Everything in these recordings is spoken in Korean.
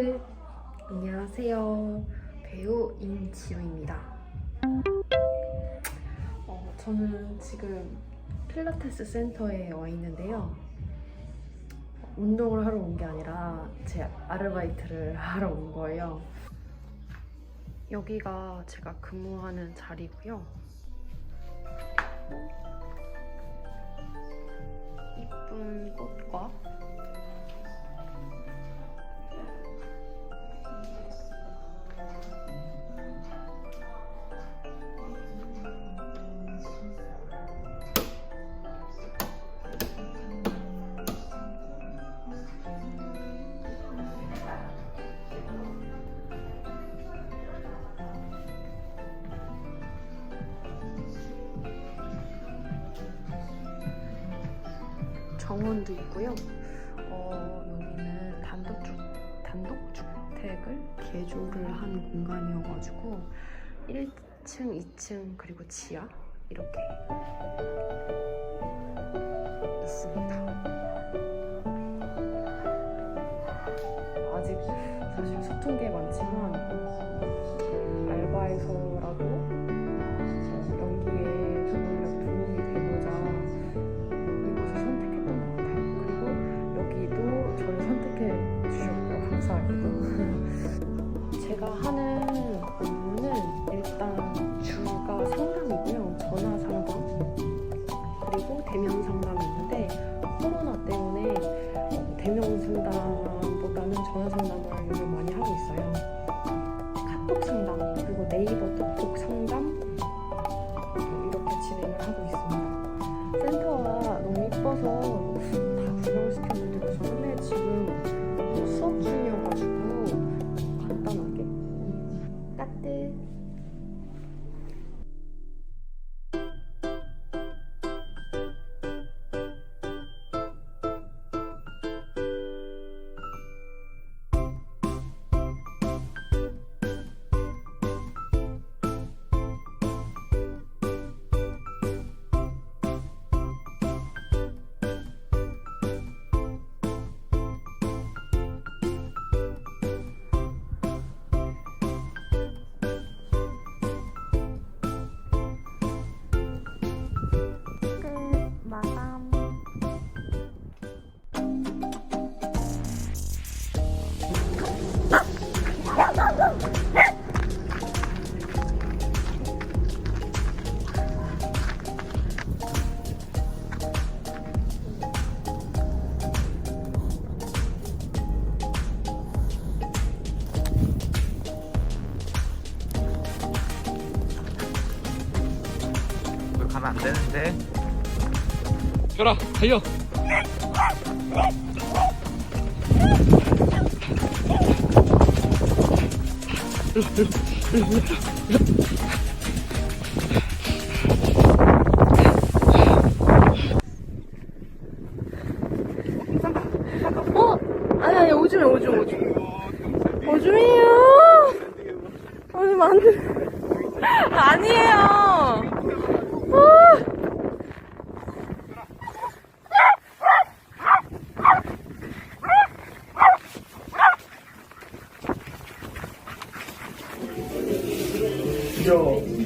친구들 안녕하세요. 배우 임지우입니다. 어, 저는 지금 필라테스 센터에 와 있는데요. 운동을 하러 온 게 아니라 제 아르바이트를 하러 온 거예요. 여기가 제가 근무하는 자리고요. 이쁜 꽃과 정원도 있고요. 어, 여기는 단독주, 단독주택을 개조를 한 공간이어가지고 1층, 2층 그리고 지하 이렇게 있습니다. 가면 안 되는데. 혈아, 달려. 어? 아니 아니 오줌이 오줌 오줌 오줌이에요 오줌 안 돼. 아니에요 안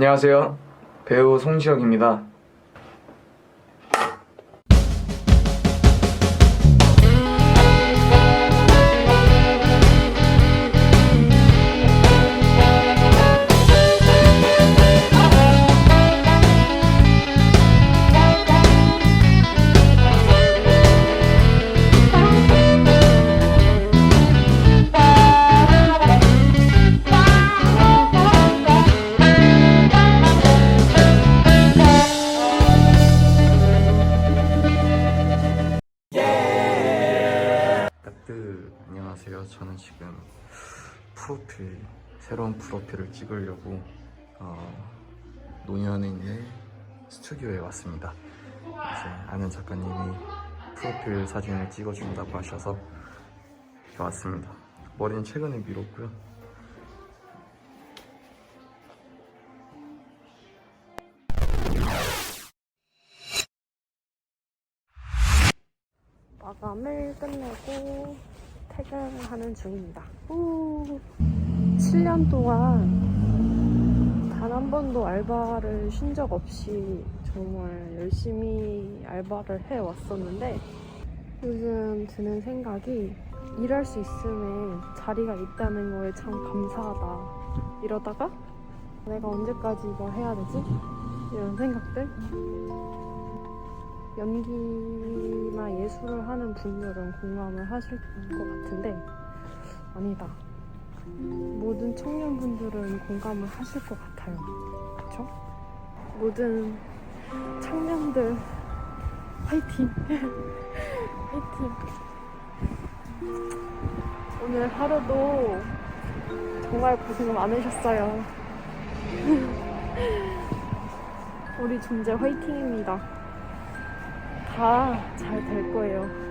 안녕하세요. 배우 송지혁입니다. 안녕하세요. 저는 지금 프로필 새로운 프로필을 찍으려고 어, 있는 스튜디오에 왔습니다. 이제 아는 작가님이 프로필 사진을 찍어준다고 하셔서 왔습니다. 머리는 최근에 밀었고요. 마감을 끝내고 퇴근을 하는 중입니다. 후. 7년 동안 단 한 번도 알바를 쉰 적 없이 정말 열심히 알바를 해 왔었는데 요즘 드는 생각이 일할 수 있음에 자리가 있다는 거에 참 감사하다. 이러다가 내가 언제까지 이걸 해야 되지? 이런 생각들 연기나 예술을 하는 분들은 공감을 하실 것 같은데 아니다. 모든 청년분들은 공감을 하실 것 같아요. 그쵸? 모든 청년들 화이팅! 화이팅! 오늘 하루도 정말 고생 많으셨어요. 우리 존재 화이팅입니다. 다 잘 될 거예요.